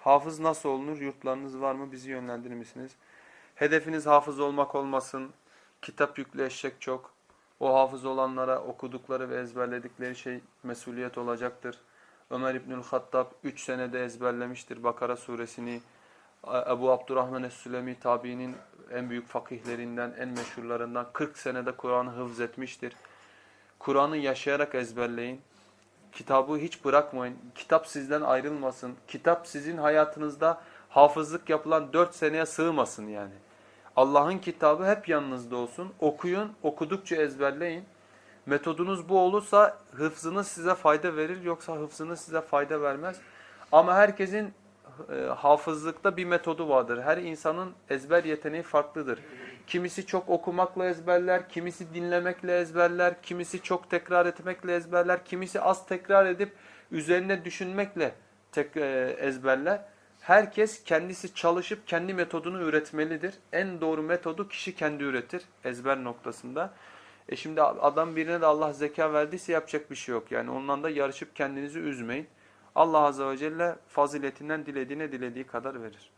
Hafız nasıl olunur? Yurtlarınız var mı? Bizi yönlendirir misiniz? Hedefiniz hafız olmak olmasın. Kitap yüklü eşek çok. O hafız olanlara okudukları ve ezberledikleri şey mesuliyet olacaktır. Ömer İbnül Hattab 3 senede ezberlemiştir Bakara suresini. Ebu Abdurrahman Es-Sülemi tabiinin en büyük fakihlerinden, en meşhurlarından 40 senede Kur'an'ı hıfz etmiştir. Kur'an'ı yaşayarak ezberleyin. Kitabı hiç bırakmayın. Kitap sizden ayrılmasın. Kitap sizin hayatınızda hafızlık yapılan 4 seneye sığmasın yani. Allah'ın kitabı hep yanınızda olsun. Okuyun, okudukça ezberleyin. Metodunuz bu olursa hıfzınız size fayda verir yoksa hıfzınız size fayda vermez. Ama herkesin e, hafızlıkta bir metodu vardır. Her insanın ezber yeteneği farklıdır. Kimisi çok okumakla ezberler, kimisi dinlemekle ezberler, kimisi çok tekrar etmekle ezberler, kimisi az tekrar edip üzerine düşünmekle tek, e, ezberler. Herkes kendisi çalışıp kendi metodunu üretmelidir. En doğru metodu kişi kendi üretir ezber noktasında. E şimdi adam birine de Allah zeka verdiyse yapacak bir şey yok. Yani ondan da yarışıp kendinizi üzmeyin. Allah Azze ve Celle faziletinden dilediğine dilediği kadar verir.